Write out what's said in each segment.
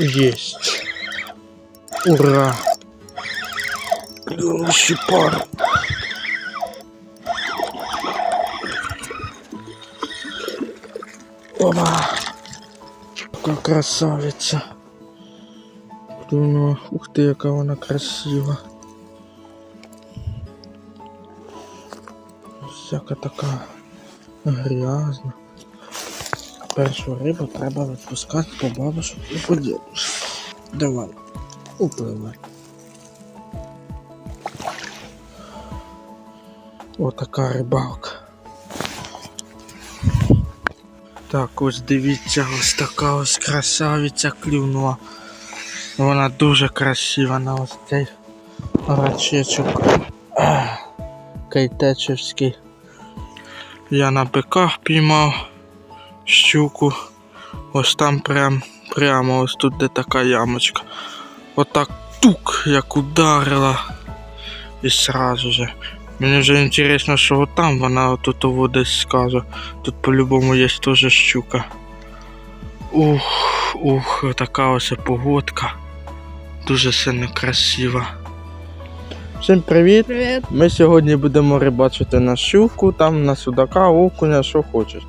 Есть. Ура. Клюнул щепар. Опа. Яка красавиця. Клюнула. Ух ти, яка вона красива. Всяка така грязна. Першу рибу треба відпускати по бабушку і по дідушку. Давай, upливай. Отака рибалка. Так, ось дивіться, ось така ось красавиця клюнула. Вона дуже красива на ось цей рачечок. Ех, Кейтечевський. Я на биках піймав щуку. Ось там прям, прямо ось тут де така ямочка. Отак тук, як ударила. І сразу же. Мені вже інтересно, що там вона тут десь скаже. Тут по-любому є теж щука. Ух, ух, така ось погодка. Дуже сильно красива. Всім привіт! Привет. Ми сьогодні будемо рибачити на щуку, там на судака, окуня, що хочеш.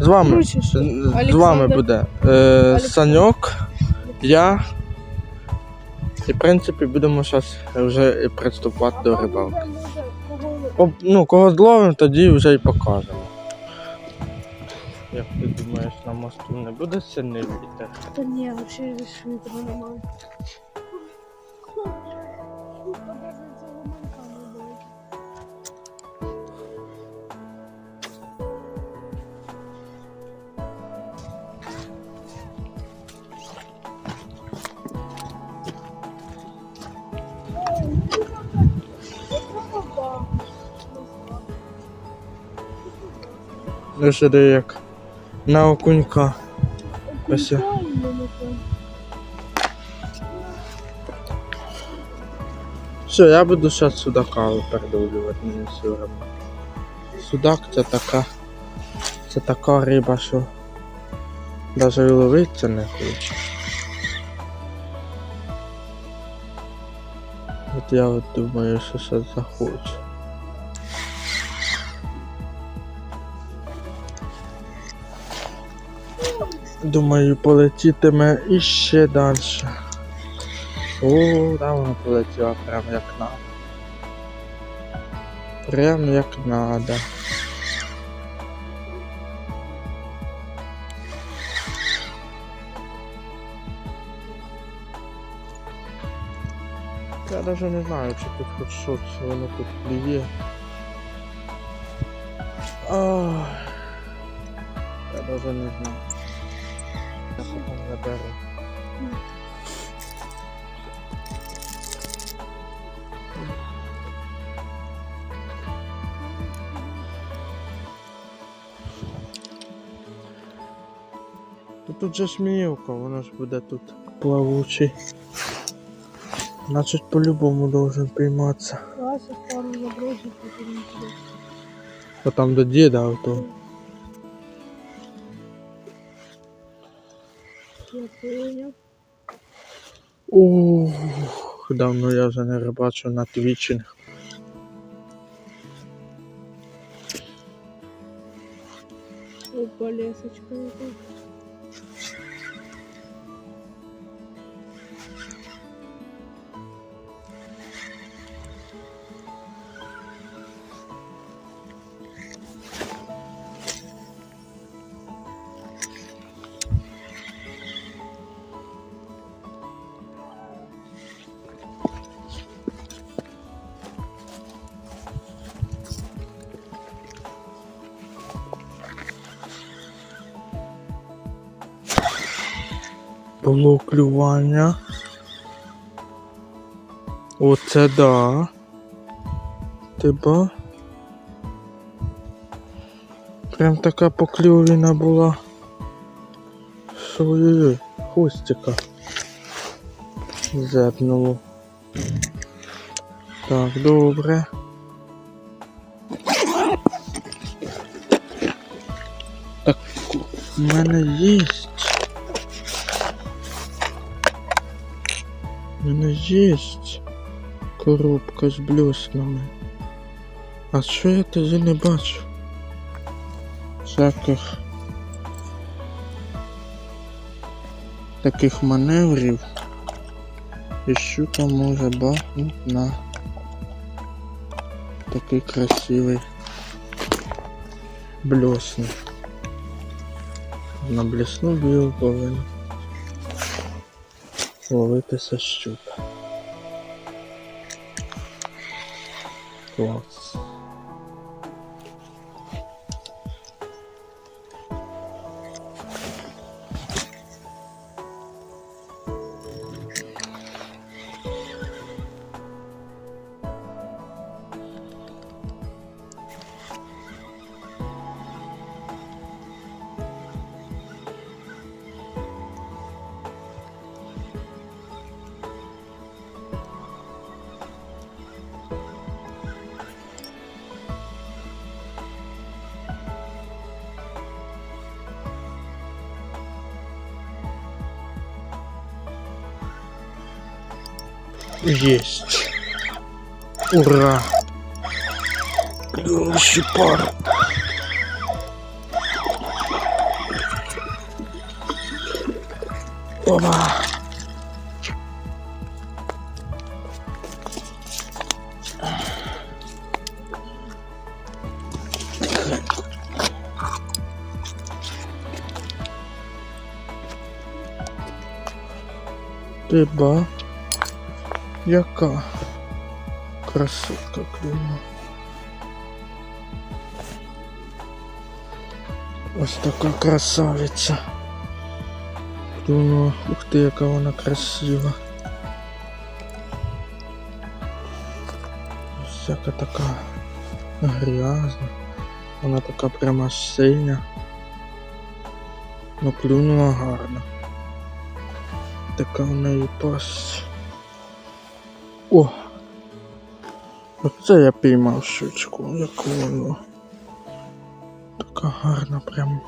З вами, з- Олександр. вами буде е, Саньок, я. І в принципі будемо зараз вже і приступати до рибалки. Об- ну, кого зловимо, тоді вже й покажемо. Як ти думаєш, на мосту не буде сильний вітер? Да не, вообще здесь ветра нормально. Сюди як на окунька. Ось. Все, я буду зараз судака передавлювати мені все одно. Судак це така. Це така риба, що навіть і не хоче. От я от думаю, що зараз захоче. Думаю, полетітиме іще далі. О, там вона полетіла прям як надо. Прям як надо. Я даже не знаю, чи тут хоч щось воно тут клює. Ах, я даже не знаю. Я потім заберу. Ну тут же ж мілко, воно ж буде тут плавучий. Значить по-любому должен пійматися. Давай сейчас пару забросим, потом сюда. А там до діда ото. Ух, давно я вже не рибачу на твічинг. Опа, лесочка. какая. Було клювання. Оце да. Ти. Прям така поклювіна була. Що хвостика. Зепнуло. Так, добре. Так, у мене є. Мене є коробка з блеснами. А що я тоді не бачу? Всяких таких маневрів. І щука може бахнути на такий красивий блесн. На блесну білу ловитися щука. Клас. Есть. Ура! Клювущий пар. Оба. Ти ба. Яка красотка клюнула. Ось така красавиця. Клюнула. Ух ти, яка вона красива. Всяка така грязна. Вона така прямо синя. Ну клюнула гарно. Така в неї пасть. О! Оце я піймав щучку, яку воно. Така гарна прям.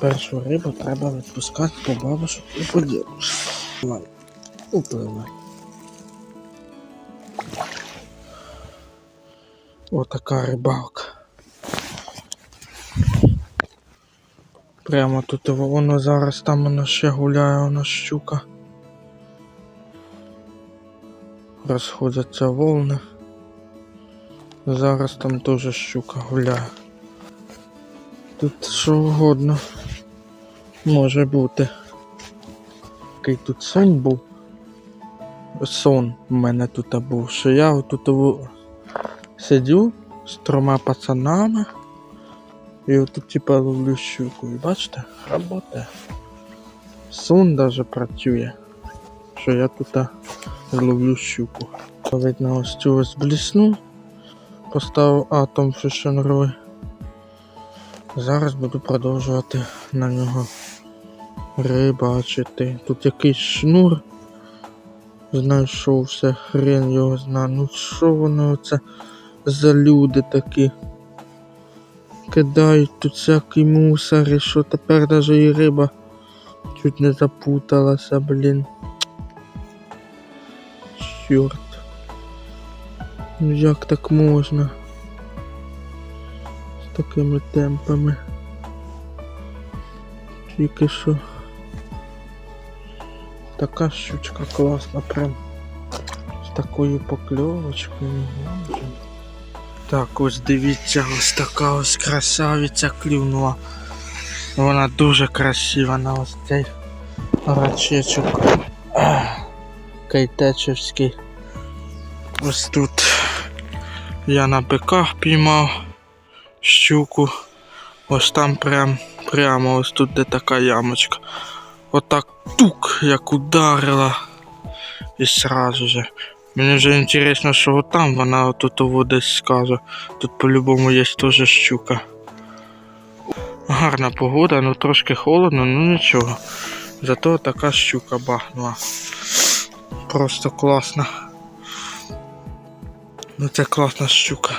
Першу рибу треба відпускати по бабушок і по дідушку. Отака рибалка. Прямо тут воно зараз там воно ще гуляє, воно щука. Розходяться волни. Зараз там теж щука гуляє. Тут що угодно може бути. Який тут сон був. Сон у мене тут був, що я тут сидю з трьома пацанами і отут типа ловлю щуку. І бачите, робота. Сон даже працює, що я тут ловлю щуку. Видно ось цю ось блісну. Поставив атом фішенрой. Зараз буду продовжувати на нього рибачити. Тут якийсь шнур знайшовся, хрен його зна. Ну що воно це за люди такі? Кидають тут всякий мусор і що тепер даже і риба чуть не запуталася, блін. Чорт. Ну як так можна? З такими темпами. Тільки що. Така щучка класна, прям з такою покльовочкою. Так, ось дивіться, ось така ось красавиця клюнула. Вона дуже красива на ось цей рачечок. Ах, Кайтечевський. Ось тут я на биках піймав щуку. Ось там прям, прямо ось тут де така ямочка. Отак тук, як ударила. І сразу же. Мені вже інтересно, що там вона тут ово десь скаже. Тут по-любому є теж щука. Гарна погода, ну трошки холодно, ну нічого. Зато така щука бахнула. Просто класна. Ну це класна щука.